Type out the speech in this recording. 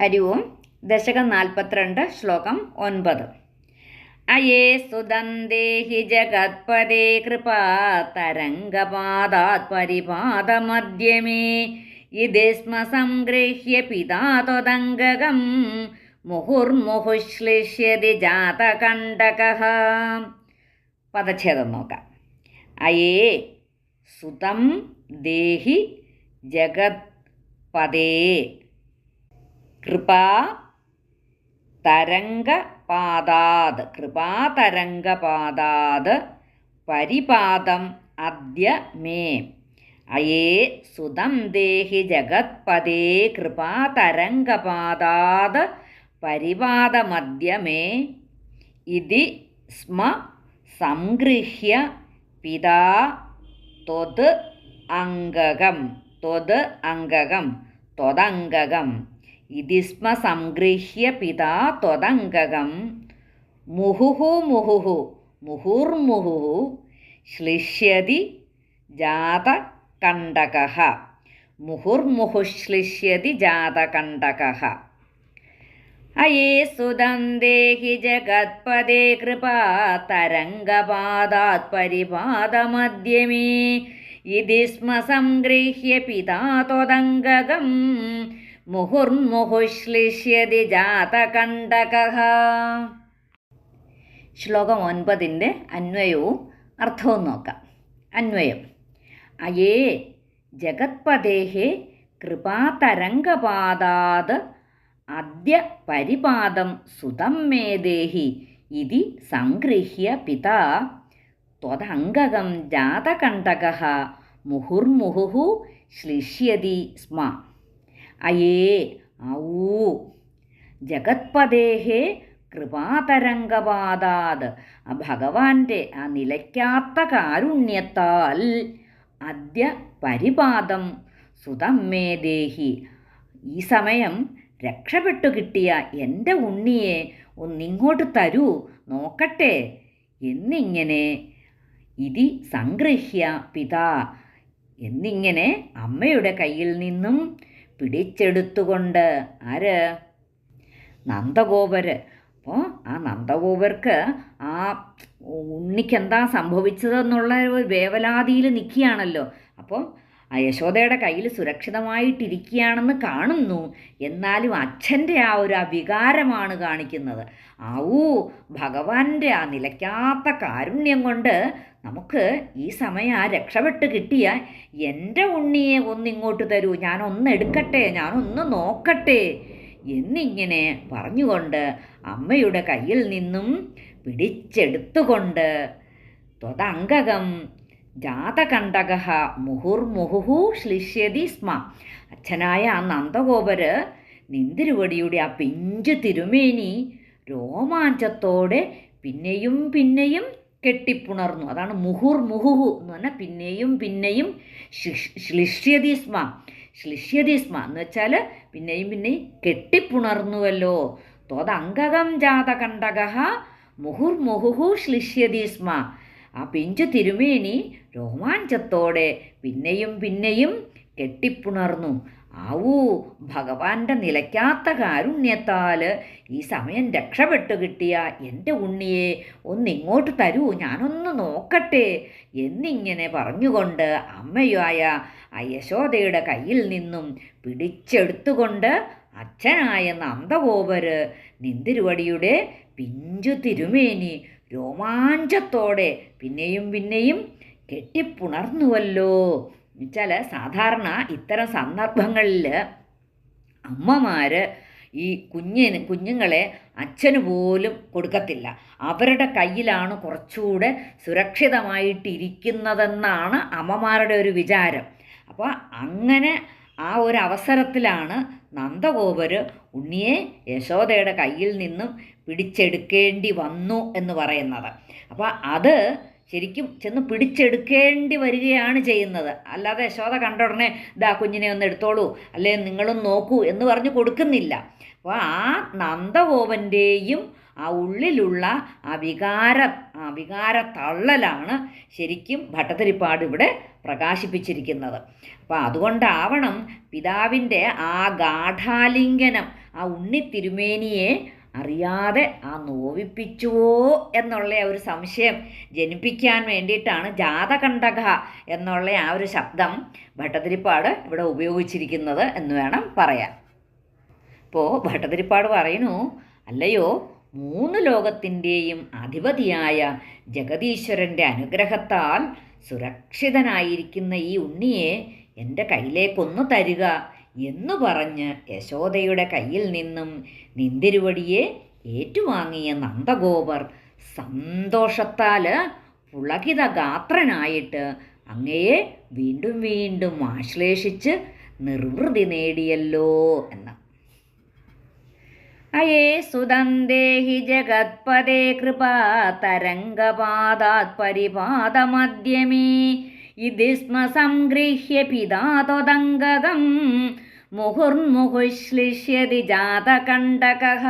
ഹരി ഓം ദശകം നാൽപ്പത്തിരണ്ട് ശ്ലോകം ഒൻപത്. അയേ സുദന്തേഹി ജഗത്പദേ കൃപാ തരംഗപാദാത് പരിപാദമധ്യമേ. ഇതി സ്മ സംഗൃഹ്യ പിതാ മുഹുർമുഹുശ്ലിഷ്യതി ജാതകണ്ടക പദച്ഛേദം നോക്കാം. അയേ സുതം ദേഹി ജഗത് പദേ കൃപാ തരംഗപാദാത് കൃപാതരംഗപാദാത് പരിപാദം അദ്യ മേ. അയേ സുതം ദേഹി ജഗത്പദേ കൃപാതരംഗപാദാത് പരിപാദമദ്യ മേ. ഇതി സ്മ സംഗൃഹ്യ പിതാ ത്വത് അംഗകം ത്വത് അംഗകം ത്വദംഗകം ഇതി സ്മ സംഗൃഹ്യ പിതാ ത്വതംഗകം മുഹുഹു മുഹുഹു മുഹുർമുഹുഹു ശ്ലിഷ്യതി ജാതകണ്ഠകഃ മുഹുർമുഹുശ്ലിഷ്യതി ജാതകണ്ഠകഃ അയേ സുതം ദേഹി ജഗത്പദേ കൃപാ തരംഗപാദാത് പരിപാദമധ്യമേ. ഇതി സ്മ സംഗൃഹ്യ പിതാ ത്വദംഗകം. മുഹുർമുഹുശ്ലിഷ്യതി ജാതകണ്ഠകഃ ശ്ലോകം ഒൻപതിന്റെ അന്വയവും അർത്ഥവും നോക്കാം. അന്വയം. അയേ ജഗത്പദേഹേ കൃപാതരംഗപാദാത് അദ്യ പരിപാദം സുതം മേ ദേഹി ഇതി സംഗൃഹ്യ പിതാ ത്വതംഗകം ജാതകണ്ഠകഃ മുഹുർമുഹു ശ്ലിഷ്യതി സ്മ. അയേ ഔ. ജഗത്പദേഹേ കൃപാതരംഗപാദാത് ആ ഭഗവാന്റെ ആ നിലയ്ക്കാത്ത കാരുണ്യത്താൽ അദ്യ പരിപാദം സുതമ്മേ ദേഹി. ഈ സമയം രക്ഷപ്പെട്ടു കിട്ടിയ എന്റെ ഉണ്ണിയെ ഒന്നിങ്ങോട്ട് തരൂ നോക്കട്ടെ. എന്നിങ്ങനെ ഇതി സംഗൃഹ്യ പിതാ. എന്നിങ്ങനെ അമ്മയുടെ കയ്യിൽ നിന്നും പിടിച്ചെടുത്തുകൊണ്ട് ആര്? നന്ദഗോപര്. അപ്പോൾ ആ നന്ദഗോപർക്ക് ആ ഉണ്ണിക്കെന്താ സംഭവിച്ചതെന്നുള്ള വേവലാതിയിൽ നിൽക്കുകയാണല്ലോ. അപ്പോൾ ആ യശോദയുടെ കയ്യിൽ സുരക്ഷിതമായിട്ടിരിക്കുകയാണെന്ന് കാണുന്നു. എന്നാലും അച്ഛന്റെ ആ ഒരു വികാരമാണ് കാണിക്കുന്നത്. ആവൂ ഭഗവാന്റെ ആ നിലയ്ക്കാത്ത കാരുണ്യം കൊണ്ട് നമുക്ക് ഈ സമയം ആ രക്ഷപ്പെട്ട് കിട്ടിയ എന്റെ ഉണ്ണിയെ ഒന്നിങ്ങോട്ട് തരൂ. ഞാനൊന്ന് എടുക്കട്ടെ ഞാനൊന്ന് നോക്കട്ടെ എന്നിങ്ങനെ പറഞ്ഞുകൊണ്ട് അമ്മയുടെ കയ്യിൽ നിന്നും പിടിച്ചെടുത്തുകൊണ്ട് ത്വതംഗകം ജാതകണ്ഠക മുഹുർമുഹുഹു ശ്ലിഷ്യതി സ്മ. അച്ഛനായ ആ നന്ദഗോപര് നിന്തിരുവടിയുടെ ആ പിഞ്ചു തിരുമേനി രോമാഞ്ചത്തോടെ പിന്നെയും പിന്നെയും കെട്ടിപ്പുണർന്നു. അതാണ് മുഹുർ മുഹുഹു എന്ന് പറഞ്ഞാൽ പിന്നെയും പിന്നെയും ശ്ലിഷ്യതി സ്മ. ശ്ലിഷ്യതി സ്മ എന്ന് വെച്ചാൽ പിന്നെയും പിന്നെയും കെട്ടിപ്പുണർന്നുവല്ലോ. ത്വതംഗകം ജാതകണ്ഠക മുഹുർമുഹുഹു ശ്ലിഷ്യതി സ്മ. ആ പിഞ്ചു തിരുമേനി രോമാഞ്ചത്തോടെ പിന്നെയും പിന്നെയും കെട്ടിപ്പുണർന്നു. ആവൂ ഭഗവാന്റെ നിലയ്ക്കാത്ത കാരുണ്യത്താൽ ഈ സമയം രക്ഷപ്പെട്ടു കിട്ടിയ എന്റെ ഉണ്ണിയെ ഒന്നിങ്ങോട്ട് തരൂ ഞാനൊന്ന് നോക്കട്ടെ എന്നിങ്ങനെ പറഞ്ഞുകൊണ്ട് അമ്മയായ യശോദയുടെ കയ്യിൽ നിന്നും പിടിച്ചെടുത്തുകൊണ്ട് അച്ഛനായ നന്ദഗോപര് നിന്തിരുവടിയുടെ പിഞ്ചു തിരുമേനി രോമാഞ്ചത്തോടെ പിന്നെയും പിന്നെയും കെട്ടിപ്പുണർന്നുവല്ലോ. എന്നുവെച്ചാൽ സാധാരണ ഇത്തരം സന്ദർഭങ്ങളിൽ അമ്മമാർ ഈ കുഞ്ഞിന് കുഞ്ഞുങ്ങളെ അച്ഛന് പോലും കൊടുക്കത്തില്ല. അവരുടെ കയ്യിലാണ് കുറച്ചുകൂടെ സുരക്ഷിതമായിട്ടിരിക്കുന്നതെന്നാണ് അമ്മമാരുടെ ഒരു വിചാരം. അപ്പോൾ അങ്ങനെ ആ ഒരു അവസരത്തിലാണ് നന്ദഗോപര് ഉണ്ണിയെ യശോദയുടെ കയ്യിൽ നിന്നും പിടിച്ചെടുക്കേണ്ടി വന്നു എന്ന് പറയുന്നത്. അപ്പോൾ അത് ശരിക്കും ചെന്ന് പിടിച്ചെടുക്കേണ്ടി വരികയാണ് ചെയ്യുന്നത്. അല്ലാതെ യശോദ കണ്ട ഉടനെ ഇതാ കുഞ്ഞിനെ ഒന്ന് എടുത്തോളൂ അല്ലെ നിങ്ങളും നോക്കൂ എന്ന് പറഞ്ഞ് കൊടുക്കുന്നില്ല. അപ്പോൾ ആ നന്ദഗോപന്റെയും ആ ഉള്ളിലുള്ള ആ വികാര ആ വികാര തള്ളലാണ് ശരിക്കും ഭട്ടതിരിപ്പാട് ഇവിടെ പ്രകാശിപ്പിച്ചിരിക്കുന്നത്. അപ്പോൾ അതുകൊണ്ടാവണം പിതാവിന്റെ ആ ഗാഠാലിംഗനം ആ ഉണ്ണി തിരുമേനിയെ അറിയാതെ ആ നോവിപ്പിച്ചുവോ എന്നുള്ള ഒരു സംശയം ജനിപ്പിക്കാൻ വേണ്ടിയിട്ടാണ് ജാതകണ്ഠക എന്നുള്ള ആ ഒരു ശബ്ദം ഭട്ടതിരിപ്പാട് ഇവിടെ ഉപയോഗിച്ചിരിക്കുന്നത് എന്ന് വേണം പറയാൻ. അപ്പോൾ ഭട്ടതിരിപ്പാട് പറയുന്നു അല്ലയോ മൂന്ന് ലോകത്തിന്റെയും അധിപതിയായ ജഗതീശ്വരന്റെ അനുഗ്രഹത്താൽ സുരക്ഷിതനായിരിക്കുന്ന ഈ ഉണ്ണിയെ എന്റെ കയ്യിലേക്കൊന്നു തരിക എന്നു പറഞ്ഞ് യശോദയുടെ കയ്യിൽ നിന്നും നിന്തിരുവടിയെ ഏറ്റുവാങ്ങിയ നന്ദഗോപർ സന്തോഷത്താൽ പുളകിത ഗാത്രനായിട്ട് അങ്ങയെ വീണ്ടും വീണ്ടും ആശ്ലേഷിച്ച് നിർവൃതി നേടിയല്ലോ എന്ന് അയേ സുതം ദേഹി ജഗത്പദേ കൃപാ തരംഗപാദാത് പരിപാദമധ്യമേ. ഇതി സ്മ സംഗൃഹ്യ പിതാതൊതംഗകം മുഹുർമുഹുശ്ലിഷ്യതി ജാതകണ്ഠകഃ